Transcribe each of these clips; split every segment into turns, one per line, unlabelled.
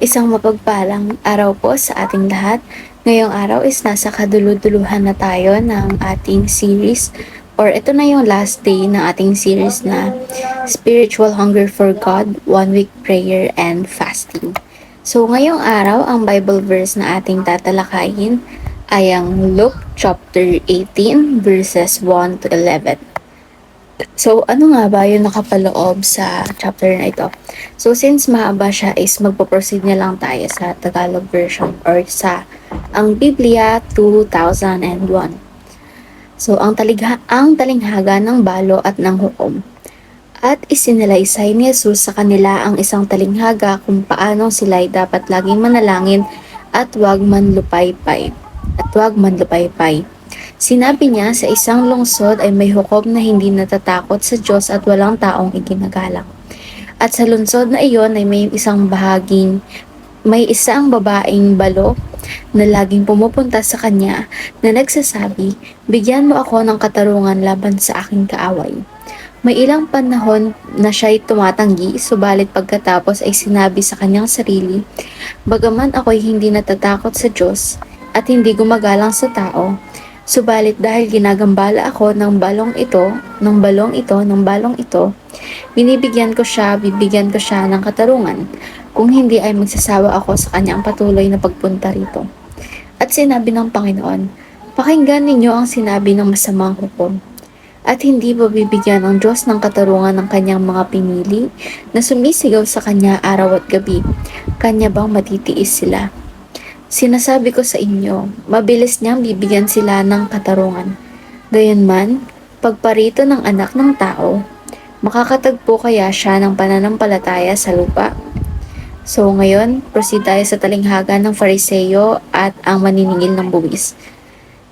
Isang mapagpalang araw po sa ating lahat. Ngayong araw is nasa kaduluduluhan na tayo ng ating series or ito na yung last day ng ating series na Spiritual Hunger for God, One Week Prayer and Fasting. So ngayong araw, ang Bible verse na ating tatalakayin ay ang Luke chapter 18 verses 1 to 11. So, ano nga ba yung nakapaloob sa chapter na ito? So, since mahaba siya is magpo-proceed na lang tayo sa Tagalog version or sa ang Biblia 2001. So, ang taligha ang talinghaga ng balo at ng hukom. At isinalaysay ni Jesus sa kanila ang isang talinghaga kung paano sila'y dapat laging manalangin at huwag manlupaypay. At huwag manlupaypay. Sinabi niya sa isang lungsod ay may hukom na hindi natatakot sa Diyos at walang taong iginagalang. At sa lungsod na iyon ay may isang bahaging may isang babaeng balo na laging pumupunta sa kanya na nagsasabi, bigyan mo ako ng katarungan laban sa aking kaaway. May ilang panahon na siya'y tumatanggi, subalit pagkatapos ay sinabi sa kanyang sarili, Bagaman ako'y hindi natatakot sa Diyos at hindi gumagalang sa tao, Subalit dahil ginagambala ako ng balong ito, ng balong ito, ng balong ito, binibigyan ko siya, bibigyan ko siya ng katarungan. Kung hindi ay magsasawa ako sa kanyang patuloy na pagpunta rito. At sinabi ng Panginoon, pakinggan ninyo ang sinabi ng masamang hukom. At hindi ba bibigyan ng Diyos ng katarungan ng kanyang mga pinili na sumisigaw sa kanya araw at gabi? Kanya bang matitiis sila? Sinasabi ko sa inyo, mabilis niyang bibigyan sila ng katarungan. Gayunman, pagparito ng anak ng tao, makakatagpo kaya siya ng pananampalataya sa lupa? So ngayon, proceed tayo sa talinghaga ng Fariseo at ang maniningil ng buwis.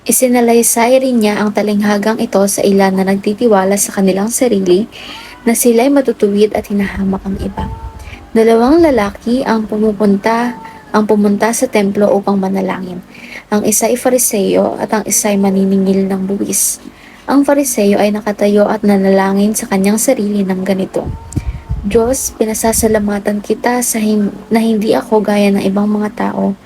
Isinalaysay rin niya ang talinghagang ito sa ilan na nagtitiwala sa kanilang sarili na sila'y matutuwid at hinahamak ang iba. Dalawang lalaki ang pumupunta ang pumunta sa templo upang manalangin. Ang isa ay fariseo at ang isa ay maniningil ng buwis. Ang fariseo ay nakatayo at nanalangin sa kanyang sarili ng ganito. Diyos, pinasasalamatan kita sa hin- na hindi ako gaya ng ibang mga tao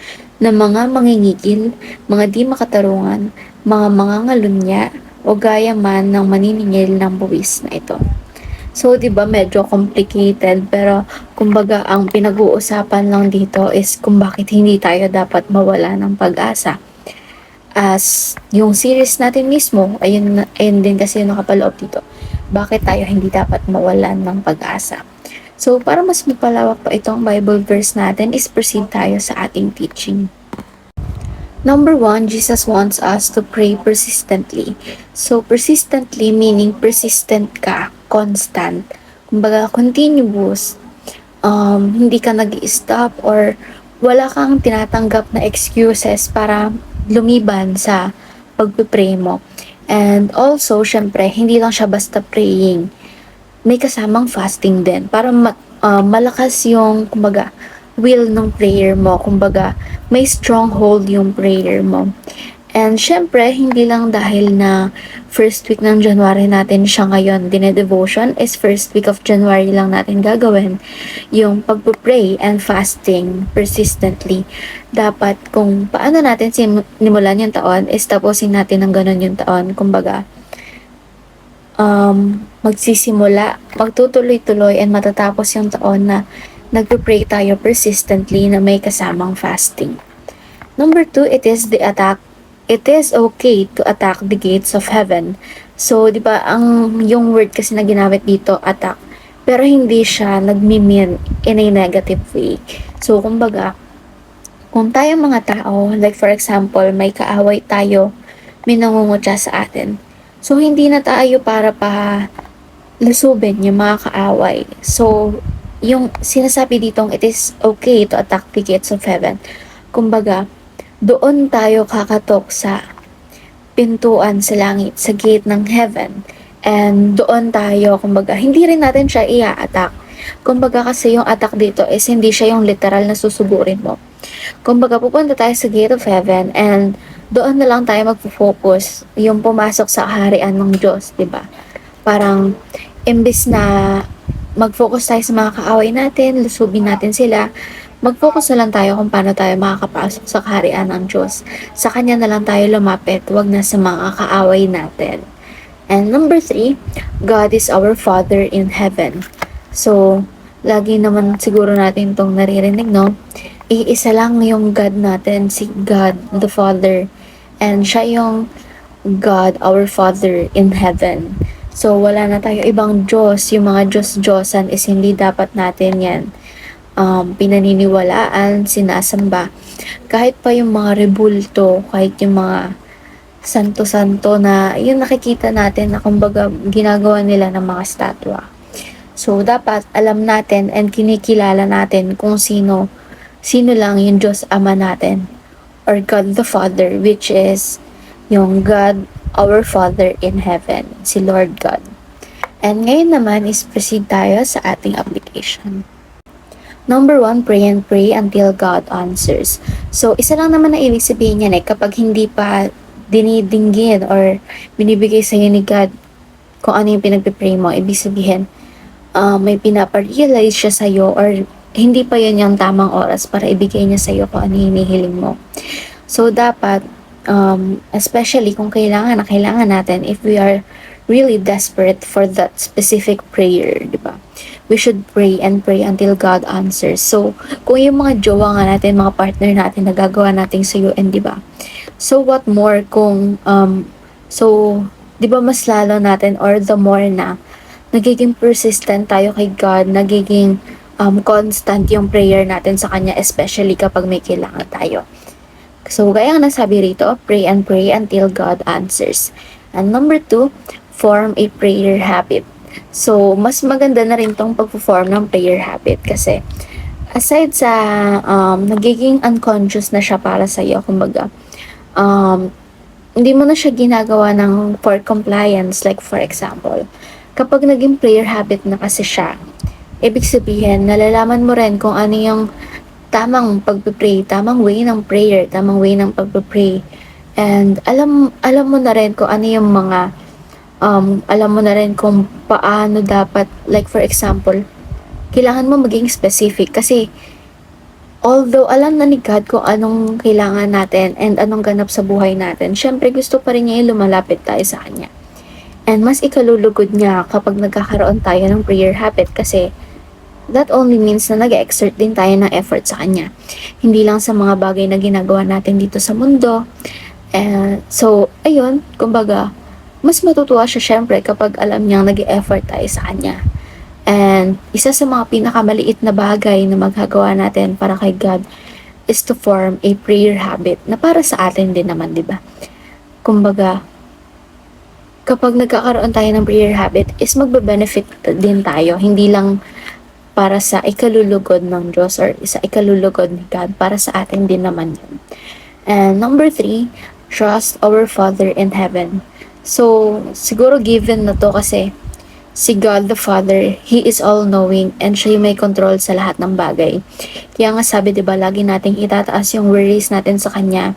na mga mangingigil, mga di makatarungan, mga mangangalunya, o gaya man ng maniningil ng buwis na ito. So, 'di ba medyo complicated pero kumbaga ang pinag-uusapan lang dito is kung bakit hindi tayo dapat mawala ng pag-asa. As yung series natin mismo, ayun, ayun din kasi yung nakapaloob dito. Bakit tayo hindi dapat mawalan ng pag-asa? So, para mas mapalawak pa itong Bible verse natin, is proceed tayo sa ating teaching. Number one, Jesus wants us to pray persistently. So, persistently meaning persistent ka, constant. Kumbaga, continuous. Um, hindi ka nag stop or wala kang tinatanggap na excuses para lumiban sa pagpipray mo. And also, syempre, hindi lang siya basta praying. May kasamang fasting din para ma- uh, malakas yung, kumbaga, will ng prayer mo. Kumbaga, may stronghold yung prayer mo. And syempre, hindi lang dahil na first week ng January natin siya ngayon dine-devotion is first week of January lang natin gagawin yung pagpo-pray and fasting persistently. Dapat kung paano natin sinimulan yung taon is tapusin natin ng ganun yung taon. Kumbaga, um, magsisimula, magtutuloy-tuloy and matatapos yung taon na nagpe-pray tayo persistently na may kasamang fasting. Number two, it is the attack. It is okay to attack the gates of heaven. So, di ba, ang yung word kasi na ginamit dito, attack, pero hindi siya nagmi-mean in a negative way. So, kumbaga, kung tayo mga tao, like for example, may kaaway tayo, may nangungutya sa atin. So, hindi na tayo para pa lusubin yung mga kaaway. So, yung sinasabi ditong it is okay to attack the gates of heaven. Kumbaga, doon tayo kakatok sa pintuan sa langit, sa gate ng heaven. And doon tayo, kumbaga, hindi rin natin siya i-attack. Kumbaga kasi yung attack dito is hindi siya yung literal na susugurin mo. Kumbaga, pupunta tayo sa gate of heaven and doon na lang tayo magpo-focus yung pumasok sa kaharian ng Diyos, di ba? Parang, imbis na mag-focus tayo sa mga kaaway natin, lusubin natin sila, mag-focus na lang tayo kung paano tayo makakapasok sa kaharian ng Diyos. Sa Kanya na lang tayo lumapit, wag na sa mga kaaway natin. And number three, God is our Father in heaven. So, lagi naman siguro natin itong naririnig, no? Iisa lang yung God natin, si God the Father. And siya yung God, our Father in heaven. So, wala na tayo ibang Diyos. Yung mga Diyos-Diyosan is hindi dapat natin yan um, pinaniniwalaan, sinasamba. Kahit pa yung mga rebulto, kahit yung mga santo-santo na yung nakikita natin na kumbaga ginagawa nila ng mga statwa. So, dapat alam natin and kinikilala natin kung sino, sino lang yung Diyos Ama natin or God the Father, which is yung God our Father in heaven, si Lord God. And ngayon naman is proceed tayo sa ating application. Number one, pray and pray until God answers. So, isa lang naman na ibig sabihin yan eh, kapag hindi pa dinidinggin or binibigay sa'yo ni God kung ano yung pinagpipray mo, ibig sabihin, uh, may pinaparealize siya sa'yo or hindi pa yun yung tamang oras para ibigay niya sa'yo kung ano hinihiling mo. So, dapat, um, especially kung kailangan na kailangan natin, if we are really desperate for that specific prayer, di ba? We should pray and pray until God answers. So, kung yung mga jowa nga natin, mga partner natin, nagagawa natin sa UN, di ba? So, what more kung, um, so, di ba mas lalo natin or the more na nagiging persistent tayo kay God, nagiging um, constant yung prayer natin sa Kanya, especially kapag may kailangan tayo. So, gaya nga nasabi rito, pray and pray until God answers. And number two, form a prayer habit. So, mas maganda na rin tong pag-form ng prayer habit kasi aside sa um, nagiging unconscious na siya para sa iyo, kumbaga, um, hindi mo na siya ginagawa ng for compliance, like for example, kapag naging prayer habit na kasi siya, ibig sabihin, nalalaman mo rin kung ano yung tamang pagpipray, tamang way ng prayer, tamang way ng pagpipray. And alam alam mo na rin kung ano yung mga um, alam mo na rin kung paano dapat, like for example, kailangan mo maging specific kasi although alam na ni God kung anong kailangan natin and anong ganap sa buhay natin, syempre gusto pa rin niya yung lumalapit tayo sa Kanya. And mas ikalulugod niya kapag nagkakaroon tayo ng prayer habit kasi that only means na nag-exert din tayo ng effort sa Kanya. Hindi lang sa mga bagay na ginagawa natin dito sa mundo. And so, ayun, kumbaga, mas matutuwa siya syempre kapag alam niyang nag effort tayo sa Kanya. And isa sa mga pinakamaliit na bagay na magagawa natin para kay God is to form a prayer habit na para sa atin din naman, di ba? Kumbaga, kapag nagkakaroon tayo ng prayer habit, is magbe-benefit din tayo. Hindi lang para sa ikalulugod ng Diyos or sa ikalulugod ni God, para sa atin din naman yun. And number three, trust our Father in heaven. So, siguro given na to kasi si God the Father, He is all-knowing and siya may control sa lahat ng bagay. Kaya nga sabi, di ba, lagi nating itataas yung worries natin sa Kanya.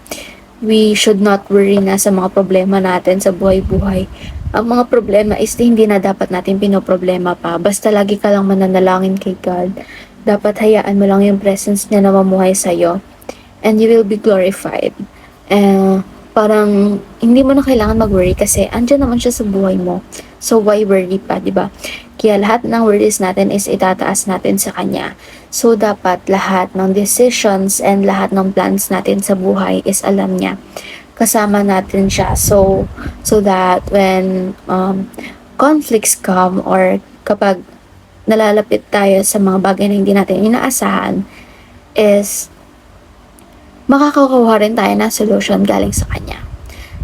We should not worry na sa mga problema natin sa buhay-buhay ang mga problema is hindi na dapat natin pinoproblema pa. Basta lagi ka lang mananalangin kay God. Dapat hayaan mo lang yung presence niya na mamuhay sa'yo. And you will be glorified. And parang hindi mo na kailangan mag-worry kasi andyan naman siya sa buhay mo. So why worry pa, di ba? Kaya lahat ng worries natin is itataas natin sa Kanya. So dapat lahat ng decisions and lahat ng plans natin sa buhay is alam niya kasama natin siya. So, so that when um, conflicts come or kapag nalalapit tayo sa mga bagay na hindi natin inaasahan, is makakakuha rin tayo ng solution galing sa kanya.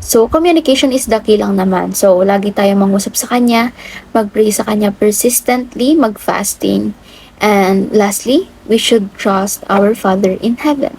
So, communication is the key lang naman. So, lagi tayo mangusap sa kanya, mag-pray sa kanya persistently, mag-fasting, and lastly, we should trust our Father in heaven.